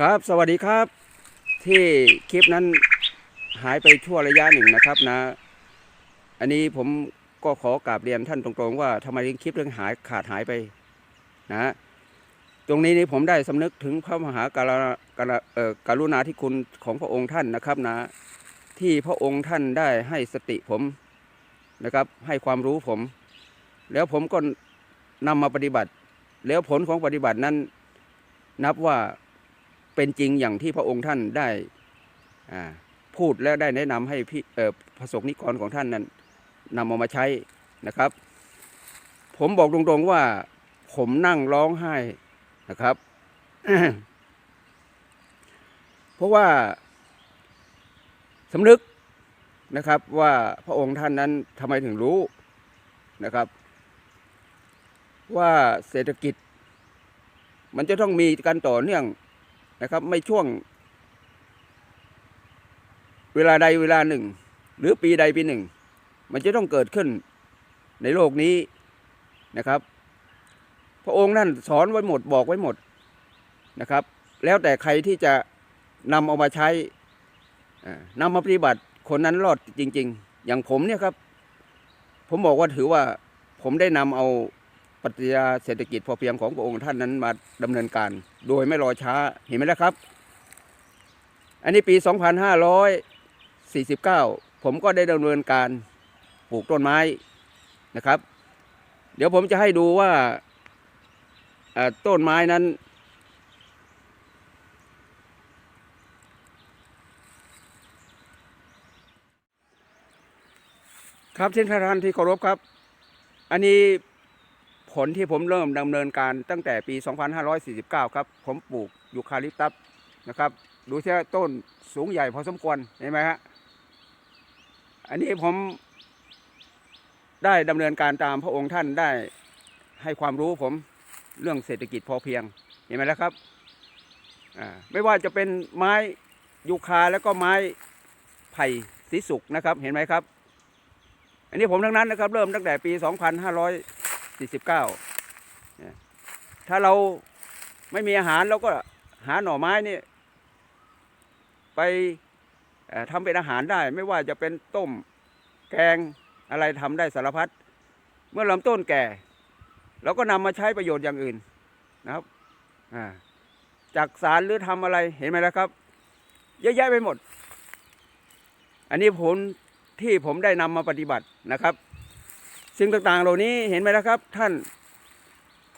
ครับสวัสดีครับ ที่คลิปนั้นหายไปชั่วระยะหนึ่งนะครับนะ อันนี้ผมก็ขอกราบเรียนท่านตรงๆ ว่าทำไมคลิปเรื่องหายขาดหายไปนะ ตรงนี้นี่ผมได้สำนึกถึงพระมหากรุณากรุเอ่อกรุณาธิคุณของพระองค์ท่านนะครับนะ ที่พระองค์ท่านได้ให้สติผมนะครับ ให้ความรู้ผม แล้วผมก็นำมาปฏิบัติ แล้วผลของปฏิบัตินั้นนับว่า เป็นจริงอย่างที่พระองค์ท่านได้พูดและได้แนะนำให้พี่เอ่อพระสงฆ์นิกรของท่านนั้นนำเอามาใช้นะครับ ผมบอกตรงๆว่า ผมนั่งร้องไห้นะครับ เพราะว่าสำนึกนะครับว่าพระองค์ท่านนั้นทำไมถึงรู้นะครับ ว่าเศรษฐกิจ มันจะต้องมีการต่อเนื่อง นะครับ ไม่ช่วง เวลาใดเวลาหนึ่ง หรือปีใดปีหนึ่ง มันจะต้องเกิดขึ้นในโลกนี้นะครับ พระองค์นั่นสอนไว้หมดบอกไว้หมดนะครับ แล้วแต่ใครที่จะนำเอามาใช้นำมาปฏิบัติคนนั้นรอดจริง ๆ อย่างผมเนี่ยครับ ผมบอกว่าถือว่าผมได้นำเอา ปรัชญาเศรษฐกิจพอเพียงของพระองค์ท่านนั้นมาดำเนินการ โดยไม่รอช้าเห็นไหมล่ะครับ อันนี้ปี 2549 ผมก็ได้ดำเนินการปลูกต้นไม้นะครับ เดี๋ยวผมจะให้ดูว่าต้นไม้นั้นครับท่านประธานที่เคารพครับ อันนี้ ผลที่ผมเริ่มดำเนินการตั้งแต่ปี 2549 ครับ ผมปลูกยูคาลิปตัสนะครับ ดูเช่ต้นสูงใหญ่พอสมควรเห็นไหมฮะอันนี้ผมได้ดำเนินการตามพระองค์ท่านได้ให้ความรู้ผมเรื่องเศรษฐกิจพอเพียงเห็นไหมแล้วครับไม่ว่าจะเป็นไม้ยูคาแล้วก็ไม้ไผ่สีสุกนะครับ เห็นไหมครับ อันนี้ผมทั้งนั้นนะครับ เริ่มตั้งแต่ปี 2500 2549เนี่ยถ้าเราไม่มีอาหารเราก็หาหน่อไม้นี่ไปทำเป็นอาหารได้ ไม่ว่าจะเป็นต้มแกงอะไรทำได้สารพัดเมื่อลำต้นแก่เราก็นำมาใช้ประโยชน์อย่างอื่นนะครับจากสารหรือทำอะไรเห็นไหมล่ะครับ เยอะแยะไปหมด อันนี้ผลที่ผมได้นำมาปฏิบัตินะครับ สิ่งต่างๆ เหล่านี้เห็นไหมล่ะครับ ท่าน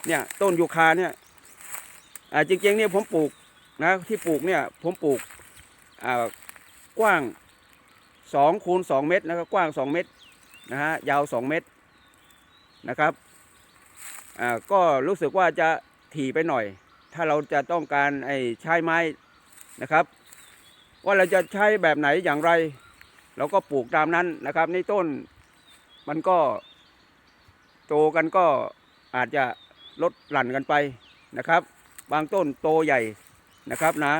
เนี่ยต้นยูคาเนี่ยจริงๆเนี่ยผมปลูกนะที่ปลูกเนี่ยผมปลูกอ่ากว้างสองคูณสองเมตรนะครับกว้างสองเมตรนะฮะยาวสองเมตรนะครับอ่าก็รู้สึกว่าจะถี่ไปหน่อย ถ้าเราจะต้องการไอ้ใช้ไม้นะครับ ว่าเราจะใช้แบบไหนอย่างไร เราก็ปลูกตามนั้นนะครับ ในต้นมันก็ โตกันก็อาจจะลดหลั่นกันไปนะครับ บางต้นโตใหญ่นะครับนะ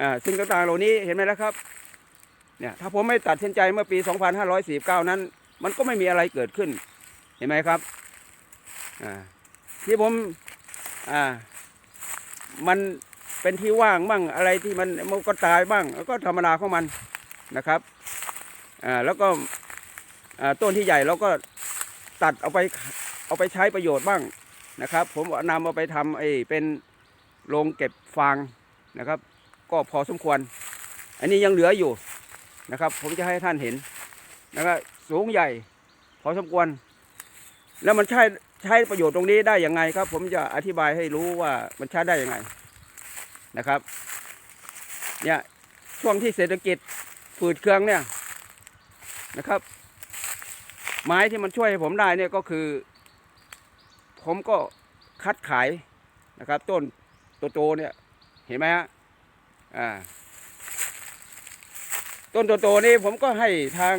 อ่าสิ่งต่างๆเหล่านี้เห็นไหมละครับเนี่ยถ้าผมไม่ตัดสินใจเมื่อปี 2549 นั้น มันก็ไม่มีอะไรเกิดขึ้น เห็นไหมครับอ่าที่ผมอ่ามันเป็นที่ว่างบ้างอะไรที่มันมันก็ตายบ้าง แล้วก็ธรรมดาของมันนะครับอ่าแล้วก็ต้นที่ใหญ่เราก็ ตัดเอาไปเอาไปใช้ประโยชน์บ้างนะครับ ผมนำเอาไปทำไอ้เป็นโรงเก็บฟางนะครับ ก็พอสมควร อันนี้ยังเหลืออยู่นะครับ ผมจะให้ท่านเห็นนะครับสูงใหญ่พอสมควร แล้วมันใช้ใช้ประโยชน์ตรงนี้ได้ยังไงครับ ผมจะอธิบายให้รู้ว่ามันใช้ได้ยังไงนะครับเนี่ยช่วงที่เศรษฐกิจฝืดเครื่องเนี่ยนะครับ ไม้ที่มันช่วยให้ผมได้เนี่ยก็คือ ผมก็คัดขายนะครับ ต้นโตๆเนี่ยเห็นไหมฮะอ่าต้นโตๆนี่ผมก็ให้ทาง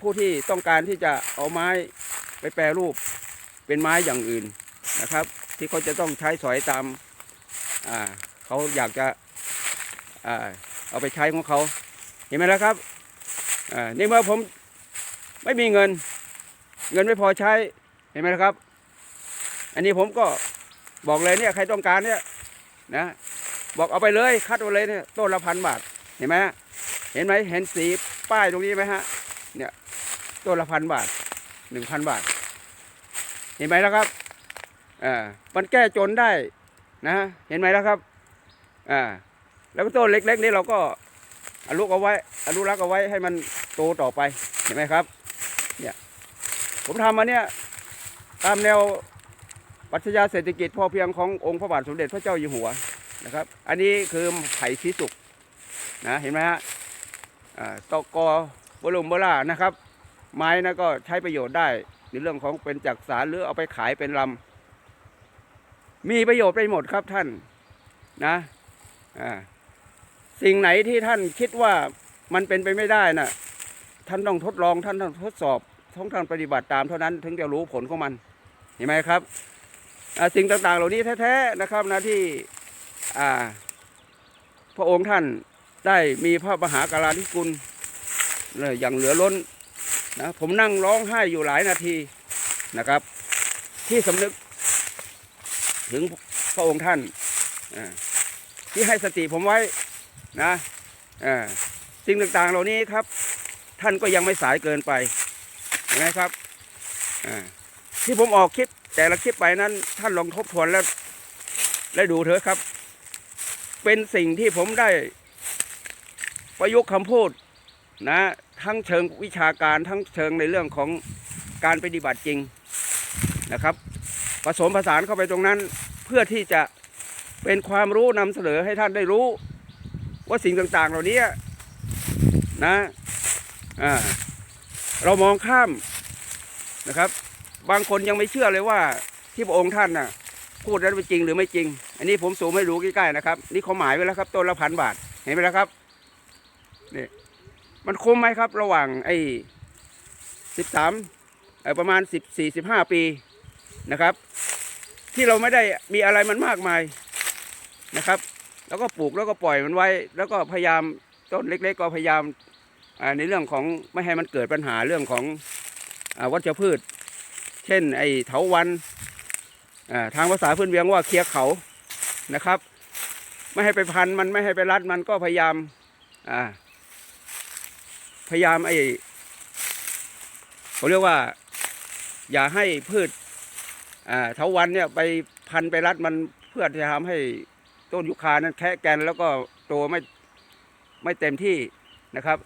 ผู้ที่ต้องการที่จะเอาไม้ไปแปรรูปเป็นไม้อย่างอื่นนะครับ ที่เขาจะต้องใช้สอยตามอ่าเขาอยากจะอ่าเอาไปใช้ของเขาเห็นไหมล่ะครับอ่านี่เมื่อผมไม่มีเงิน เงินไม่พอใช้เห็นไหมครับ อันนี้ผมก็บอกเลยเนี่ยใครต้องการเนี่ยนะบอกเอาไปเลยคัดเอาเลยเนี่ยต้นละพันบาทเห็นไหมเห็นไหมเห็นสีป้ายตรงนี้ไหมฮะเนี่ยต้นละพันบาทหนึ่งพันบาท เห็นไหมแล้วครับอ่ามันแก้จนได้นะเห็นไหมแล้วครับอ่าแล้วก็ต้นเล็กๆนี่เราก็อนุเอาไว้อนุรักษ์เอาไว้ให้มันโตต่อไปเห็นไหมครับ ผมทำมาเนี่ยตามแนวปรัชญาเศรษฐกิจพอเพียงขององค์พระบาทสมเด็จพระเจ้าอยู่หัวนะครับ อันนี้คือไผ่สีสุกนะเห็นไหมฮะตอกอบรมโบรานะครับ ไม้นะก็ใช้ประโยชน์ได้ในเรื่องของเป็นจักสารหรือเอาไปขายเป็นลำมีประโยชน์ไปหมดครับท่านนะสิ่งไหนที่ท่านคิดว่ามันเป็นไปไม่ได้น่ะท่านต้องทดลองท่านต้องทดสอบ ท้องทานปฏิบัติตามเท่านั้นถึงจะรู้ผลของมัน เห็นไหมครับสิ่งต่างๆ เหล่านี้แท้ๆนะครับนะที่พระองค์ท่านได้มีพระมหากราธิคุณอย่างเหลือล้นนะผมนั่งร้องไห้อยู่หลายนาทีนะครับ ที่สำนึกถึงพระองค์ท่านที่ให้สติผมไว้นะสิ่งต่างๆเหล่านี้ครับ ท่านก็ยังไม่สายเกินไป ไหมครับที่ผมออกคลิปแต่ละคลิปไปนั้น ท่านลองทบทวนแล้วและดูเถอะครับ เป็นสิ่งที่ผมได้ประยุกต์คำพูดนะ ทั้งเชิงวิชาการทั้งเชิงในเรื่องของการปฏิบัติจริงนะครับ ผสมผสานเข้าไปตรงนั้น เพื่อที่จะเป็นความรู้นำเสนอให้ท่านได้รู้ ว่าสิ่งต่างๆ เหล่านี้นะอ่า เรามองข้ามนะครับ บางคนยังไม่เชื่อเลยว่าที่พระองค์ท่านน่ะ พูดนั้นเป็นจริงหรือไม่จริง อันนี้ผมสูงไม่รู้ใกล้ๆนะครับ นี่เขาหมายไว้แล้วครับต้นละพันบาทเห็นไหมแล้วครับนี่มันคุ้มไหมครับ ระหว่างไอ้สิบสามประมาณสิบสี่สิบห้าปีนะครับ ที่เราไม่ได้มีอะไรมันมากมายนะครับ แล้วก็ปลูกแล้วก็ปล่อยมันไว้ แล้วก็พยายามต้นเล็ก ๆ ก็พยายาม ในเรื่องของไม่ให้มันเกิดปัญหาเรื่องของอวัชพืช เช่นไอ้เถาวันทางภาษาพื้นเวียงว่าเคียเขานะครับ ไม่ให้ไปพันมันไม่ให้ไปรัดมันก็พยายามพยายามไอ้เขาเรียกว่า อย่าให้พืชเถาวันเนี่ยไปพันไปรัดมันเพื่อจะทำให้ต้นยุคานั้นแคะแกนแล้วก็โตไม่ไม่เต็มที่นะครับ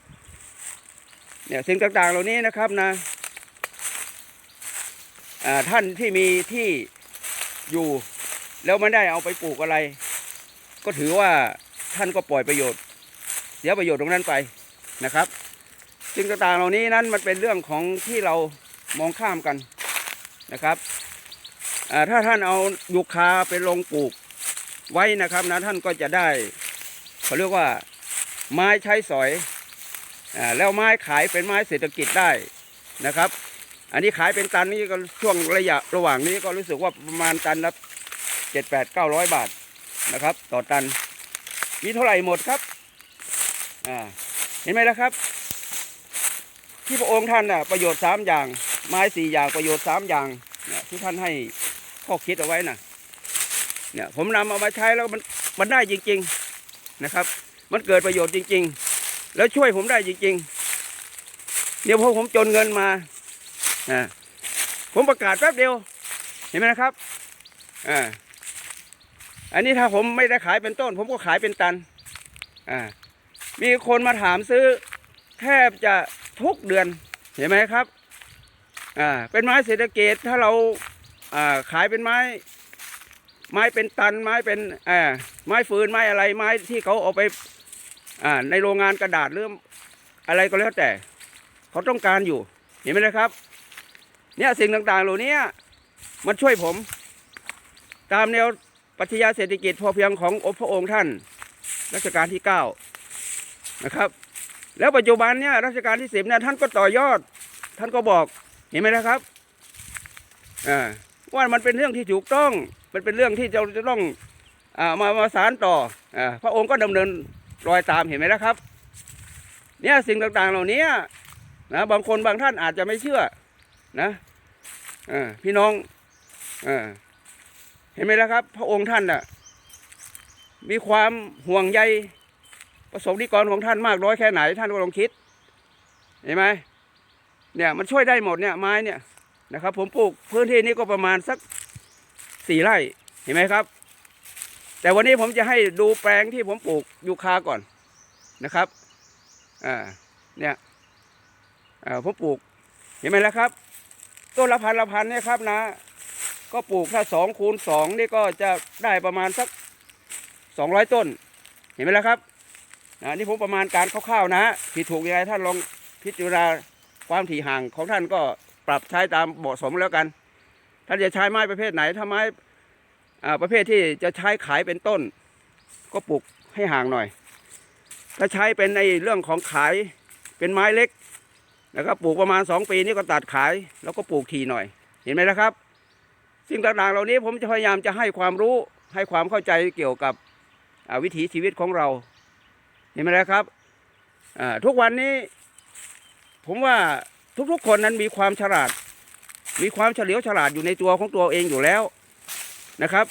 เนี่ยสิ่งต่างๆเหล่านี้นะครับนะท่านที่มีที่อยู่แล้วไม่ได้เอาไปปลูกอะไร ก็ถือว่าท่านก็ปล่อยประโยชน์ เสียประโยชน์ตรงนั้นไปนะครับสิ่งต่างๆเหล่านี้นั้นมันเป็นเรื่องของที่เรามองข้ามกันนะครับถ้าท่านเอายูคาไปลงปลูกไว้นะครับนะท่านก็จะได้เขาเรียกว่าไม้ใช้สอย แล้วไม้ขายเป็นไม้เศรษฐกิจได้นะครับ อันนี้ขายเป็นตันนี่ก็ช่วงระยะระหว่างนี้ก็รู้สึกว่าประมาณตันละเจ็ดแปดเก้าร้อยบาทนะครับ ต่อตัน มีเท่าไหร่หมดครับอ่าเห็นไหมล่ะครับ ที่พระองค์ท่านน่ะประโยชน์สามอย่าง ไม้สี่อย่างประโยชน์สามอย่างเนี่ยที่ท่านให้ข้อคิดเอาไว้น่ะเนี่ยผมนำเอามาใช้แล้วมันมันได้จริง ๆนะครับ มันเกิดประโยชน์จริง ๆ แล้วช่วยผมได้จริงๆ เดี๋ยวพอผมจนเงินมาอ่าผมประกาศแป๊บเดียว เห็นไหมนะครับอ่าอันนี้ถ้าผมไม่ได้ขายเป็นต้น ผมก็ขายเป็นตันอ่ามีคนมาถามซื้อแทบจะทุกเดือนเห็นไหมครับอ่าเป็นไม้เศรษฐกิจถ้าเราอ่าขายเป็นไม้ ไม้เป็นตันไม้เป็นอ่าไม้ฟืนไม้อะไรไม้ที่เขาเอาไป อ่าในโรงงานกระดาษหรืออะไรก็แล้วแต่ เขาต้องการอยู่ เห็นไหมนะครับ เนี่ยสิ่งต่างๆเหล่านี้มันช่วยผม ตามแนวปรัชญาเศรษฐกิจพอเพียงขององค์พระองค์ท่าน รัชกาลที่เก้านะครับ แล้วปัจจุบันเนี่ยรัชกาลที่สิบเนี่ยท่านก็ต่อยอด ท่านก็บอกเห็นไหมนะครับอ่าว่ามันเป็นเรื่องที่ถูกต้องมันเป็นเรื่องที่เราจะต้องอามามาสารต่ออพระองค์ก็ดำเนิน รอยตามเห็นไหมล่ะครับ เนี่ยสิ่งต่างๆเหล่านี้นะบางคนบางท่านอาจจะไม่เชื่อนะอพี่น้องอเห็นไหมล่ะครับ พระองค์ท่านน่ะ มีความห่วงใยประสงค์นิกรของท่านมากน้อยแค่ไหน ท่านก็ลองคิด เห็นไหมเนี่ยมันช่วยได้หมดเนี่ยไม้เนี่ยนะครับ ผมปลูกพื้นที่นี้ก็ประมาณสักสี่ไร่เห็นไหมครับ แต่วันนี้ผมจะให้ดูแปลงที่ผมปลูกยูคาก่อนนะครับอ่าเนี่ยอ่าผมปลูกเห็นไหมแล้วครับ ต้นละพันละพันเนี่ยครับนะ ก็ปลูกถ้าสองคูณสองนี่ก็จะได้ประมาณสักสองร้อยต้น เห็นไหมแล้วครับนะนี่ผมประมาณการคร่าวๆนะผิดถูกยังไงท่านลองพิจารณาความถี่ห่างของท่านก็ปรับใช้ตามเหมาะสมแล้วกัน ท่านจะใช้ไม้ประเภทไหนถ้าไม้ ประเภทที่จะใช้ขายเป็นต้น ก็ปลูกให้ห่างหน่อย ถ้าใช้เป็นในเรื่องของขายเป็นไม้เล็กแล้วก็ปลูกประมาณสองปีนี่ก็ตัดขาย แล้วก็ปลูกทีหน่อย เห็นไหมล่ะครับ สิ่งต่างๆเหล่านี้ผมจะพยายามจะให้ความรู้ให้ความเข้าใจเกี่ยวกับวิถีชีวิตของเรา เห็นไหมล่ะครับทุกวันนี้ ผมว่าทุกๆคนนั้นมีความฉลาด มีความเฉลียวฉลาดอยู่ในตัวของตัวเองอยู่แล้ว นะครับ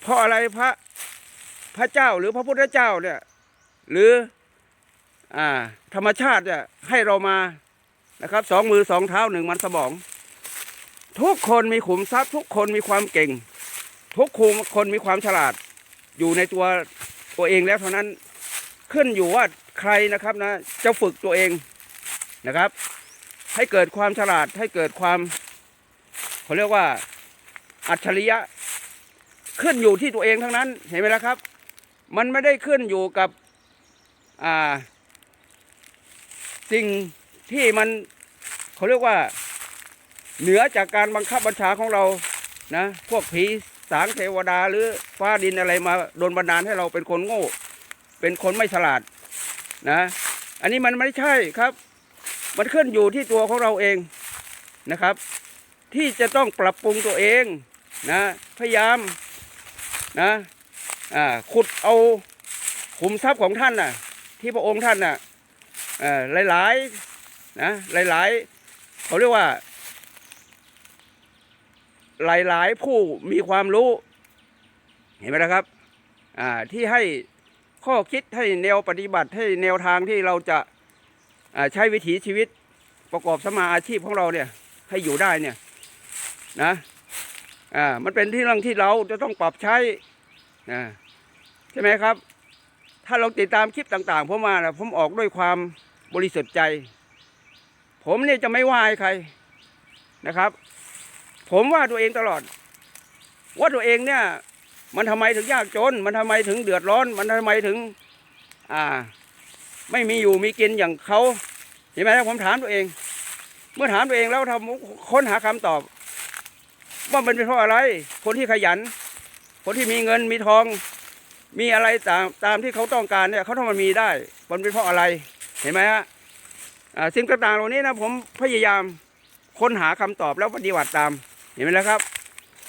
เพราะอะไรพระพระเจ้าหรือพระพุทธเจ้าเนี่ยหรืออ่าธรรมชาติเนี่ยให้เรามานะครับสองมือสองเท้าหนึ่งมันสมอง ทุกคนมีขุมทรัพย์ทุกคนมีความเก่ง ทุกคนมีความฉลาดอยู่ในตัวตัวเองแล้วเท่านั้นขึ้นอยู่ว่าใครนะครับนะจะฝึกตัวเองนะครับ ให้เกิดความฉลาดให้เกิดความเขาเรียกว่า อัจฉริยะขึ้นอยู่ที่ตัวเองทั้งนั้น เห็นไหมล่ะครับ มันไม่ได้ขึ้นอยู่กับสิ่งที่มันเขาเรียกว่าเหนือจากการบังคับบัญชาของเรานะพวกผีสางเทวดาหรือฟ้าดินอะไรมาโดนบันดาลให้เราเป็นคนโง่ เป็นคนไม่ฉลาดนะ อันนี้มันไม่ใช่ครับ มันขึ้นอยู่ที่ตัวของเราเองนะครับ ที่จะต้องปรับปรุงตัวเอง นะ พยายามนะอ่าขุดเอาขุมทรัพย์ของท่านน่ะ ที่พระองค์ท่านน่ะอ่อหลายๆนะหลายๆเขาเรียกว่า หลายๆผู้มีความรู้ เห็นไหมนะครับอ่าที่ให้ข้อคิดให้แนวปฏิบัติให้แนวทางที่เราจะอ่าใช้วิถีชีวิตประกอบสมมาอาชีพของเราเนี่ยให้อยู่ได้เนี่ยนะ อ่ามันเป็นที่เรื่องที่เราจะต้องปรับใช้นะใช่ไหมครับ ถ้าเราติดตามคลิปต่างๆผมมานะผมออกด้วยความบริสุทธิ์ใจ ผมเนี่ยจะไม่ว่าใใครนะครับ ผมว่าตัวเองตลอด ว่าตัวเองเนี่ย มันทำไมถึงยากจน มันทำไมถึงเดือดร้อน มันทำไมถึง อ่า ไม่มีอยู่มีกินอย่างเขาเห็นไหมครับผมถามตัวเอง เมื่อถามตัวเองแล้วทำค้นหาคำตอบ ว่ามันเป็นเพราะอะไร คนที่ขยัน คนที่มีเงินมีทอง มีอะไรตามตามที่เขาต้องการเนี่ยเขาต้องมามีได้ มันเป็นเพราะอะไร เห็นไหมฮะสิ่งต่างๆเหล่านี้นะผมพยายามค้นหาคำตอบแล้วปฏิบัติตาม เห็นไหมล่ะครับ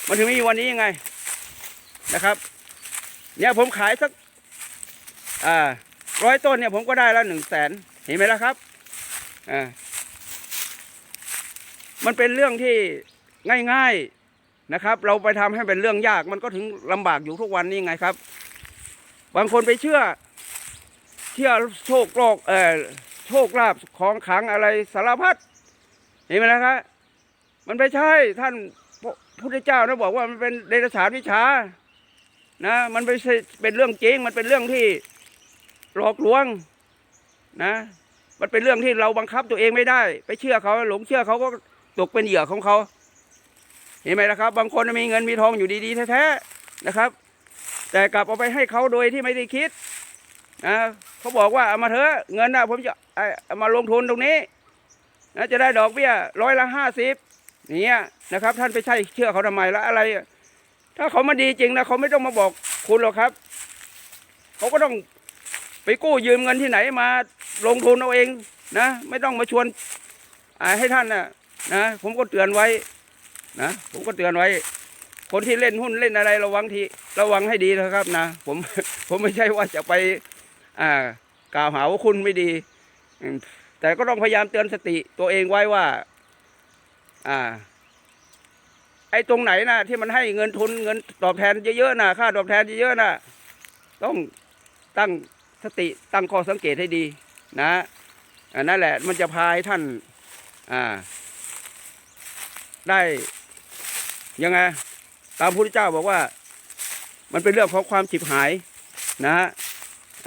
มันถึงมีวันนี้ยังไงนะครับ เนี่ยผมขายสักอ่าร้อยต้นเนี่ยผมก็ได้แล้วหนึ่งแสนเห็นไหมล่ะครับอ่ามันเป็นเรื่องที่ง่ายๆ นะครับ เราไปทำให้เป็นเรื่องยากมันก็ถึงลำบากอยู่ทุกวันนี้ไงครับ บางคนไปเชื่อ เชื่อโชคโลกเออโชคลาภของขังอะไรสารพัดเห็นไหมละครับมันไม่ใช่ท่านพระพุทธเจ้านะบอกว่ามันเป็นเดรัจฉานวิชานะมันไม่ใช่เป็นเรื่องจริง มันเป็นเรื่องที่หลอกลวงนะ มันเป็นเรื่องที่เราบังคับตัวเองไม่ได้ ไปเชื่อเขาหลงเชื่อเขาก็ตกเป็นเหยื่อของเขา เห็นไหมล่ะครับ บางคนมีเงินมีทองอยู่ดีๆแท้ๆนะครับ แต่กลับเอาไปให้เขาโดยที่ไม่ได้คิดนะเขาบอกว่าเอามาเถอะเงินนะผมจะเอามาลงทุนตรงนี้นะจะได้ดอกเบี้ยร้อยละห้าสิบอย่างเงี้ยนะครับ ท่านไปใช่เชื่อเขาทำไมละอะไร ถ้าเขามาดีจริงนะเขาไม่ต้องมาบอกคุณหรอกครับเขาก็ต้องไปกู้ยืมเงินที่ไหนมาลงทุนเอาเองนะ ไม่ต้องมาชวนให้ท่านนะนะ ผมก็เตือนไว้ นะผมก็เตือนไว้ คนที่เล่นหุ้นเล่นอะไรระวังทีระวังให้ดีนะครับนะผมผมไม่ใช่ว่าจะไปอ่ากล่าวหาว่าคุณไม่ดี แต่ก็ต้องพยายามเตือนสติตัวเองไว้ว่า อ่า ไอ้ตรงไหนนะที่มันให้เงินทุนเงินตอบแทนเยอะๆนะค่าตอบแทนเยอะๆนะต้องตั้งสติตั้งข้อสังเกตให้ดี นะอันนั่นแหละมันจะพาให้ท่าน อ่า ได้ ยังไง ตามพระพุทธเจ้าบอกว่า มันเป็นเรื่องของความฉิบหายนะฮะ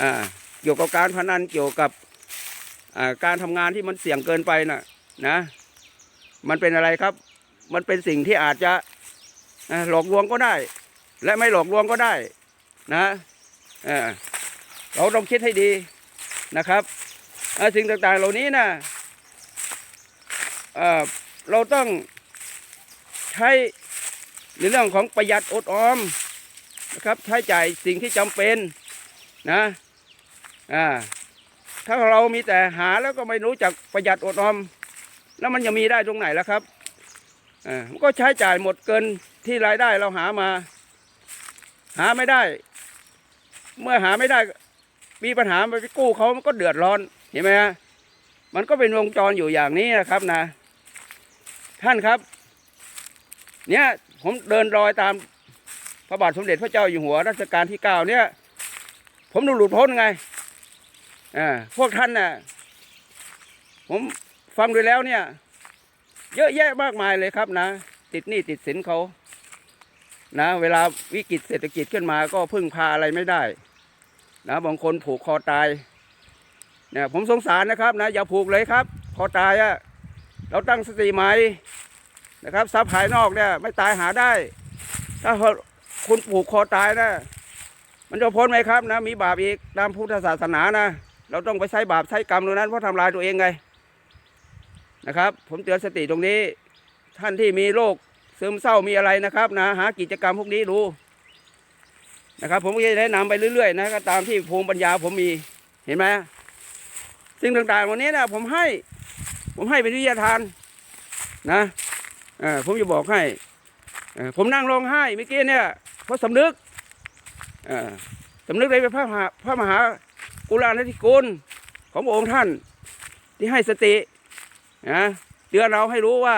อ่าเกี่ยวกับการพนันเกี่ยวกับอ่าการทำงานที่มันเสี่ยงเกินไปนะนะ มันเป็นอะไรครับ มันเป็นสิ่งที่อาจจะหลอกลวงก็ได้ และไม่หลอกลวงก็ได้ นะเราต้องคิดให้ดีนะครับสิ่งต่างๆเหล่านี้นะเอ่อเราต้องใช้ ในเรื่องของประหยัดอดออมนะครับใช้จ่ายสิ่งที่จำเป็นนะอ่าถ้าเรามีแต่หาแล้วก็ไม่รู้จักประหยัดอดออม แล้วมันจะมีได้ตรงไหนล่ะครับอ่ามันก็ใช้จ่ายหมดเกินที่รายได้เราหามา หาไม่ได้ เมื่อหาไม่ได้มีปัญหาไปกู้เขามันก็เดือดร้อนเห็นไหมฮะมันก็เป็นวงจรอยู่อย่างนี้นะครับนะ ท่านครับ เนี่ย ผมเดินรอยตามพระบาทสมเด็จพระเจ้าอยู่หัวรัชกาลที่เก้าเนี่ย ผมดูหลุดพ้นไงอ่าพวกท่านน่ะ ผมฟังดูแล้วเนี่ย เยอะแยะมากมายเลยครับนะ ติดหนี้ติดสินเขานะ เวลาวิกฤตเศรษฐกิจขึ้นมาก็พึ่งพาอะไรไม่ได้ นะบางคนผูกคอตายเนี่ยผมสงสารนะครับนะ อย่าผูกเลยครับ คอตายอะเราตั้งสติใหม่ นะครับทรัพย์ภายนอกเนี่ยไม่ตายหาได้ ถ้าคุณผูกคอตายนะมันจะพ้นไหมครับนะ มีบาปอีกตามพุทธศาสนานะเราต้องไปใช้บาปใช้กรรมตรงนั้นเพราะทำลายตัวเองไงนะครับ ผมเตือนสติตรงนี้ ท่านที่มีโรคซึมเศร้ามีอะไรนะครับ นะ หากิจกรรมพวกนี้ดูนะครับ ผมก็จะแนะนำไปเรื่อยๆนะก็ตามที่ภูมิปัญญาผมมีเห็นไหมสิ่งต่างๆวันนี้นะผมให้ ผมให้เป็นวิทยาทานนะ ผมจะบอกให้ผมนั่งร้องไห้เมื่อกี้เนี่ยเพราะสำนึกสำนึกในพระมหาพระมหากุลาธิคุณของพระองค์ท่านที่ให้สตินะเตือนเราให้รู้ว่า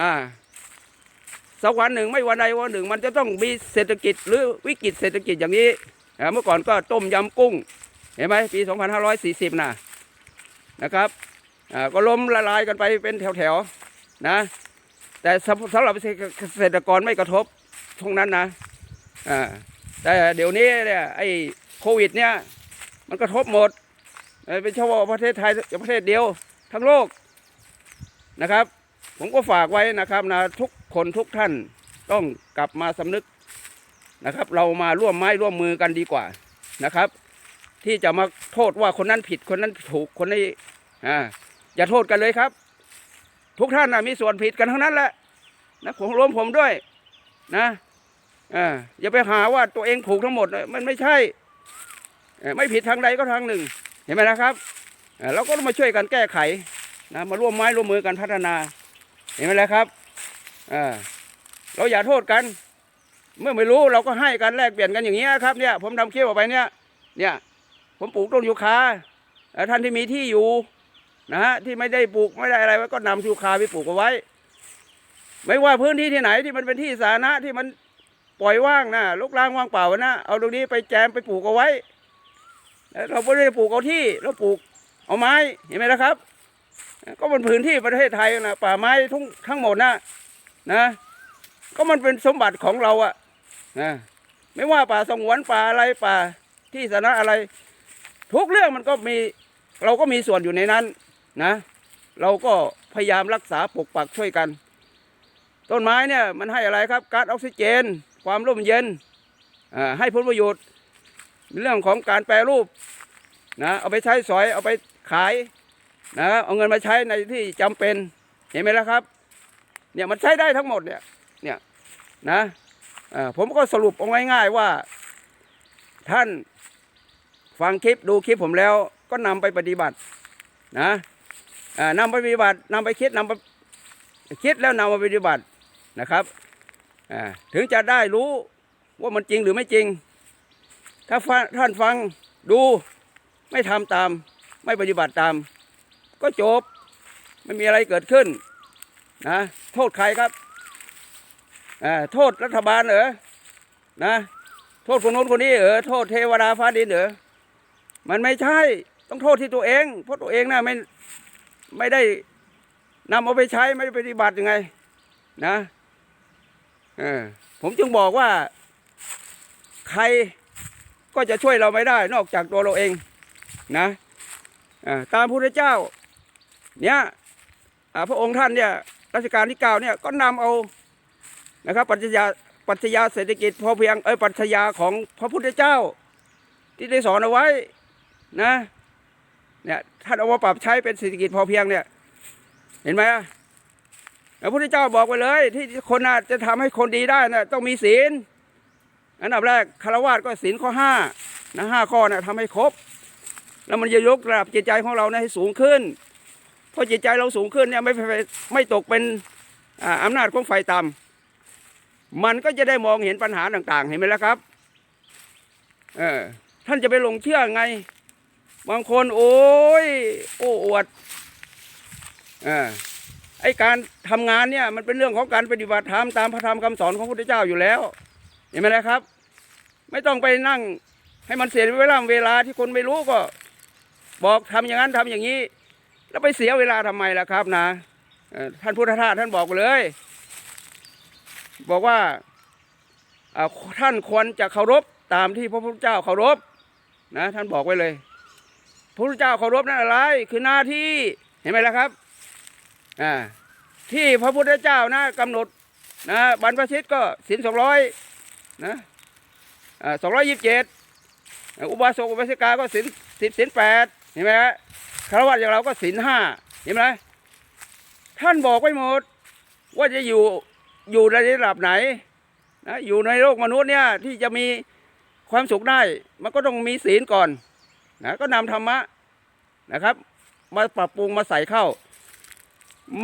อ่าสักวันหนึ่งไม่วันใดวันหนึ่ง มันจะต้องมีเศรษฐกิจหรือวิกฤตเศรษฐกิจอย่างนี้เมื่อก่อนก็ต้มยำกุ้ง เห็นไหมปี 2540นะนะครับอ่าก็ล้มละลายกันไปเป็นแถวๆนะ แต่สำหรับเกษตรกรไม่กระทบตรงนั้นนะอ่าแต่เดี๋ยวนี้เนี่ยไอ้โควิดเนี่ยมันกระทบหมดเอ่เป็นเฉพาะประเทศไทยประเทศเดียวทั้งโลกนะครับ ผมก็ฝากไว้นะครับนะทุกคนทุกท่านต้องกลับมาสำนึกนะครับ เรามาร่วมไม้ร่วมมือกันดีกว่านะครับ ที่จะมาโทษว่าคนนั้นผิดคนนั้นถูกคนนี้อ่าอย่าโทษกันเลยครับ ทุกท่านนะมีส่วนผิดกันทั้งนั้นแหละนะผมรวมผมด้วย นะอ่าอย่าไปหาว่าตัวเองถูกทั้งหมดมันไม่ใช่ไม่ผิดทางใดก็ทางหนึ่ง เห็นไหมนะครับเอ่อเราก็ต้องมาช่วยกันแก้ไขนะมาร่วมไม้ร่วมมือกันพัฒนา เห็นไหมล่ะครับอ่าเราอย่าโทษกัน เมื่อไม่รู้เราก็ให้กันแลกเปลี่ยนกันอย่างนี้ยครับเนี่ยผมทำคลิปออกไปเนี่ยเนี่ยผมปลูกต้นยูคาเอ่ท่านที่มีที่อยู่ นะฮะที่ไม่ได้ปลูกไม่ได้อะไรไว้ก็นำยูคาไปปลูกเอาไว้ ไม่ว่าพื้นที่ที่ไหนที่มันเป็นที่สาธารณะที่มันปล่อยว่างนะลุกล้างว่างเปล่านะเอาตรงนี้ไปแจมไปปลูกเอาไว้แล้วเราไม่ได้ปลูกเอาที่เราปลูกเอาไม้เห็นไหมละครับ ก็มันพื้นที่ประเทศไทยนะป่าไม้ทั้งทั้งหมดนะนะ ก็มันเป็นสมบัติของเราอะนะไม่ว่าป่าสงวนป่าอะไรป่าที่สาธารณะอะไร ทุกเรื่องมันก็มีเราก็มีส่วนอยู่ในนั้น นะ เราก็พยายามรักษาปกปักช่วยกัน ต้นไม้เนี่ยมันให้อะไรครับก๊าซออกซิเจน ความร่มเย็นให้ผลประโยชน์เรื่องของการแปรรูปนะเอาไปใช้สอยเอาไปขายนะเอาเงินมาใช้ในที่จำเป็นเห็นไหมล่ะครับเนี่ยมันใช้ได้ทั้งหมดเนี่ยเนี่ยนะผมก็สรุปเอาง่ายๆว่า ท่านฟังคลิปดูคลิปผมแล้วก็นำไปปฏิบัตินะ นำไปปฏิบัตินำไปคิดนำไปคิดแล้วนำมาปฏิบัตินะครับถึงจะได้รู้ว่ามันจริงหรือไม่จริง ถ้าฟังท่านฟังดูไม่ทำตาม ไม่ปฏิบัติตาม ก็จบไม่มีอะไรเกิดขึ้นนะโทษใครครับโทษรัฐบาลเหรอนะโทษคนโน้นคนนี้เหรอโทษเทวดาฟ้าดินเหรอมันไม่ใช่ต้องโทษที่ตัวเอง เพราะตัวเองน่ะไม่ ไม่ได้นำเอาไปใช้ไม่ได้ปฏิบัติยังไง นะเออผมจึงบอกว่า ใครก็จะช่วยเราไม่ได้ นอกจากตัวเราเอง นะตามพระพุทธเจ้า เนี่ยพระองค์ท่านเนี่ยรัชกาลที่เก้าเนี่ยก็นำเอานะครับปรัชญาปรัชญาเศรษฐกิจพอเพียงเอ้ยปรัชญาของพระพุทธเจ้า ที่ได้สอนเอาไว้นะ เนี่ยท่านเอามาปรับใช้เป็นเศรษฐกิจพอเพียงเนี่ย เห็นไหมพระพุทธเจ้าบอกไปเลย ที่คนน่ะจะทำให้คนดีได้น่ะต้องมีศีลอันดับแรกคารวะก็ศีลข้อห้านะห้าข้อน่ะทำให้ครบ แล้วมันจะยกระดับจิตใจของเรานะให้สูงขึ้นพอจิตใจเราสูงขึ้นเนี่ยไม่ไม่ตกเป็นอ่าอำนาจของไฟต่ำมันก็จะได้มองเห็นปัญหาต่าง ๆ เห็นไหมล่ะครับเออท่านจะไปหลงเชื่อไง บางคนโอ้ยโอ้อวดเออไอการทำงานเนี่ยมันเป็นเรื่องของการปฏิบัติธรรมตามพระธรรมคำสอนของพระพุทธเจ้าอยู่แล้ว เห็นไหมล่ะครับ ไม่ต้องไปนั่งให้มันเสียเวลาเวลาที่คนไม่รู้ก็ บอกทำอย่างนั้นทำอย่างนี้ แล้วไปเสียเวลาทำไมล่ะครับนะท่านพุทธทาสท่านบอกเลย บอกว่าท่านควรจะเคารพตามที่พระพุทธเจ้าเคารพนะท่านบอกไว้เลย พระพุทธเจ้าเคารพนั่นอะไร คือหน้าที่เห็นไหมล่ะครับอ่าที่พระพุทธเจ้านะกำหนดนะบรรพชิตก็ศีลสองร้อยนะสองร้อยยี่สิบเจ็ดอุบาสกอุบาสิกาก็ศีลศีลศีลแปดเห็นไหมฮะคารวะอย่างเราก็ศีลห้าเห็นไหมท่านบอกไว้หมด ว่าจะอยู่อยู่ในระดับไหนนะอยู่ในโลกมนุษย์เนี่ยที่จะมีความสุขได้ มันก็ต้องมีศีลก่อน นะก็นำธรรมะนะครับ มาปรับปรุงมาใส่เข้า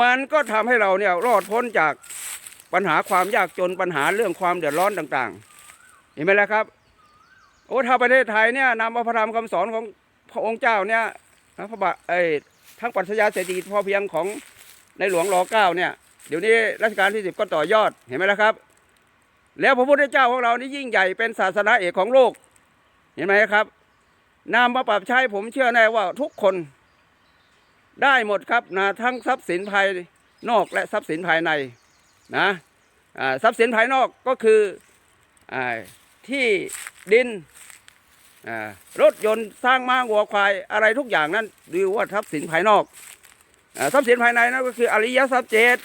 มันก็ทำให้เราเนี่ยรอดพ้นจากปัญหาความยากจนปัญหาเรื่องความเดือดร้อนต่างๆ เห็นไหมล่ะครับ โอ้ถ้าประเทศไทยเนี่ยนำเอาพระธรรมคำสอนของพระองค์เจ้าเนี่ยนะพระบาเอ้ทั้งปรัชญาเศรษฐกิจพอเพียงของในหลวงรอเก้าเนี่ยเดี๋ยวนี้รัชกาลที่สิบก็ต่อยอดเห็นไหมล่ะครับ แล้วพระพุทธเจ้าของเรานี่ยิ่งใหญ่เป็นศาสนาเอกของโลก เห็นไหมครับ นำมาปรับใช้ผมเชื่อแน่ว่าทุกคน ได้หมดครับนะทั้งทรัพย์สินภายนอกและทรัพย์สินภายในนะทรัพย์สินภายนอกก็คืออที่ดินรถยนต์สร้างม้าวัวควายอะไรทุกอย่างนั้นเรียกว่าทรัพย์สินภายนอกอทรัพย์สินภายในนั่นก็คืออริยทรัพย์เจ็ด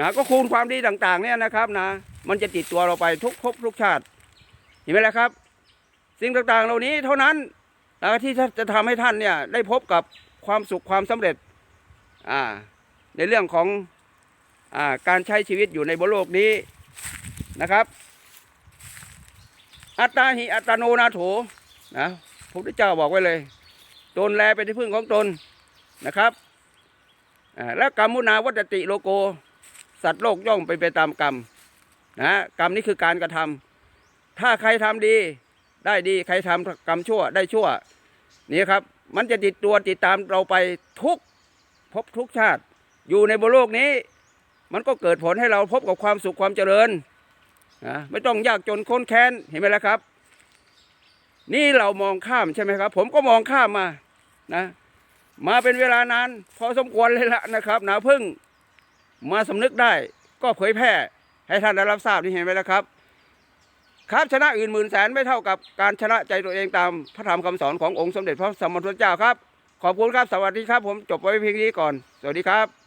นะก็คูณความดีต่างๆเนี่ยนะครับนะมันจะติดตัวเราไปทุกภพทุกชาติเห็นไหมล่ะครับ สิ่งต่างๆ เหล่านี้เท่านั้นนะที่จะทำให้ท่านเนี่ยได้พบกับความสุขความสำเร็จอ่าในเรื่องของอ่าการใช้ชีวิตอยู่ในบนโลกนี้นะครับ อัตตาหิอัตโนนาโถนะพระพุทธเจ้าบอกไว้เลยตนแลเป็นที่พึ่งของตนนะครับและกรรมุนาวัตติโลโก สัตว์โลกย่อมไปไปตามกรรมนะกรรมนี้คือการกระทำถ้าใครทำดี ได้ดีใครทำกรรมชั่วได้ชั่วนี่ครับ มันจะติดตัวติดตามเราไปทุกภพทุกชาติ อยู่ในบนโลกนี้ มันก็เกิดผลให้เราพบกับความสุขความเจริญนะไม่ต้องยากจนค้นแค้นเห็นไหมล่ะครับ นี่เรามองข้ามใช่ไหมครับ ผมก็มองข้ามมานะ มาเป็นเวลานานพอสมควรเลยละนะครับหนะเพิ่งมาสำนึกได้ก็เผยแพร่ให้ท่านได้รับทราบนี่เห็นไหมล่ะครับ ครับชนะอื่นหมื่นแสนไม่เท่ากับการชนะใจตัวเองตามพระธรรมคำสอนขององค์สมเด็จพระสัมมาสัมพุทธเจ้าครับ ขอบคุณครับสวัสดีครับ ผมจบไว้เพียงนี้ก่อน สวัสดีครับ